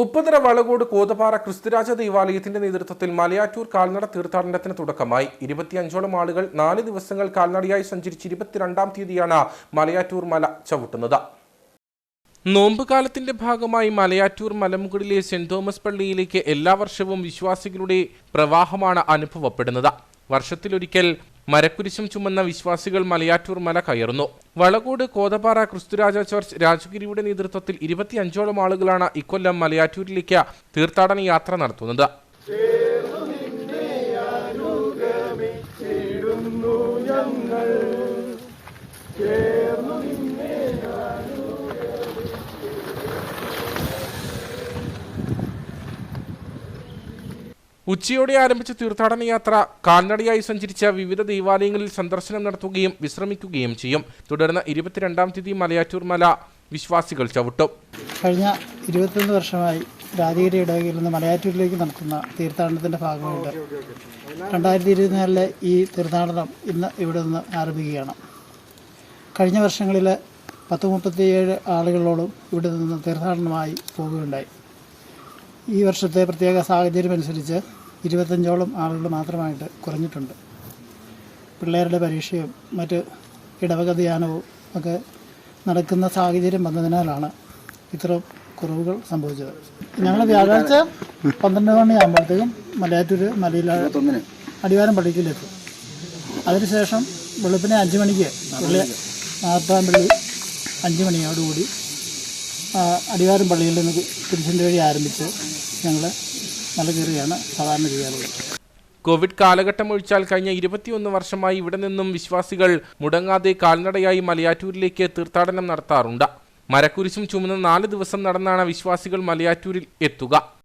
ഉപ്പുതര വളകോട് കോതപാറ ക്രിസ്തുരാജ ദേവാലയത്തിന്റെ നേതൃത്വത്തിൽ മലയാറ്റൂർ കാൽനട തീർത്ഥാടനത്തിന് തുടക്കമായി. ഇരുപത്തിയഞ്ചോളം ആളുകൾ നാല് ദിവസങ്ങൾ കാൽനടയായി സഞ്ചരിച്ച് ഇരുപത്തിരണ്ടാം തീയതിയാണ് മലയാറ്റൂർ മല ചവിട്ടുന്നത്. നോമ്പുകാലത്തിന്റെ ഭാഗമായി മലയാറ്റൂർ മലമുകളിലെ സെന്റ് തോമസ് പള്ളിയിലേക്ക് എല്ലാ വർഷവും വിശ്വാസികളുടെ പ്രവാഹമാണ് അനുഭവപ്പെടുന്നത്. വർഷത്തിലൊരിക്കൽ മരക്കുരിശും ചുമന്ന വിശ്വാസികൾ മലയാറ്റൂർ മല കയറുന്നു. വളകോട് കോതപാറ ക്രിസ്തുരാജ ചർച്ച് രാജഗിരിയുടെ നേതൃത്വത്തിൽ ഇരുപത്തിയഞ്ചോളം ആളുകളാണ് ഇക്കൊല്ലം മലയാറ്റൂരിലേക്ക് തീർത്ഥാടന യാത്ര നടത്തുന്നത്. ഉച്ചയോടെ ആരംഭിച്ച തീർത്ഥാടന യാത്ര കാൽനടയായി സഞ്ചരിച്ച വിവിധ ദേവാലയങ്ങളിൽ സന്ദർശനം നടത്തുകയും വിശ്രമിക്കുകയും ചെയ്യും. തുടർന്ന് ഇരുപത്തിരണ്ടാം തീയതി മലയാറ്റൂർ മല വിശ്വാസികൾ ചവിട്ടും. കഴിഞ്ഞ ഇരുപത്തിയൊന്ന് വർഷമായി രാജഗിരി ഇടവകയിൽ നിന്ന് മലയാറ്റൂരിലേക്ക് നടത്തുന്ന തീർത്ഥാടനത്തിന്റെ ഭാഗമായിട്ട് രണ്ടായിരത്തി ഇരുപത്തിനാലിലെ ഈ തീർത്ഥാടനം ഇന്ന് ഇവിടെ നിന്ന് ആരംഭിക്കുകയാണ്. കഴിഞ്ഞ വർഷങ്ങളിലെ പത്ത് മുപ്പത്തിയേഴ് ആളുകളോളം ഇവിടെ നിന്ന് തീർത്ഥാടനമായി പോവുകയുണ്ടായി. ഈ വർഷത്തെ പ്രത്യേക സാഹചര്യം അനുസരിച്ച് ഇരുപത്തഞ്ചോളം ആളുകൾ മാത്രമായിട്ട് കുറഞ്ഞിട്ടുണ്ട്. പിള്ളേരുടെ പരീക്ഷയും മറ്റ് ഇടവക ധ്യാനവും ഒക്കെ നടക്കുന്ന സാഹചര്യം വന്നതിനാലാണ് ഇത്ര കുറവുകൾ സംഭവിച്ചത്. ഞങ്ങൾ വ്യാഴാഴ്ച പന്ത്രണ്ട് മണിയാകുമ്പോഴത്തേക്കും മലയാറ്റൂർ മലയില അടിവാരം പള്ളിക്കിലെത്തും. അതിനുശേഷം വെളുപ്പിനെ അഞ്ച് മണിക്ക് വെള്ളി പള്ളി അഞ്ച് മണിയോടുകൂടി അടിവാരം പള്ളിയിൽ നിന്ന് തിരിച്ചിന്റെ വഴി ആരംഭിച്ച് ഞങ്ങൾ മല കയറുകയാണ് സാധാരണ ചെയ്യാറുള്ളത്. കോവിഡ് കാലഘട്ടം ഒഴിച്ചാൽ കഴിഞ്ഞ ഇരുപത്തിയൊന്ന് വർഷമായി ഇവിടെ നിന്നും വിശ്വാസികൾ മുടങ്ങാതെ കാൽനടയായി മലയാറ്റൂരിലേക്ക് തീർത്ഥാടനം നടത്താറുണ്ട്. മരക്കുരിശും ചുമന്ന് നാല് ദിവസം നടന്നാണ് വിശ്വാസികൾ മലയാറ്റൂരിൽ എത്തുക.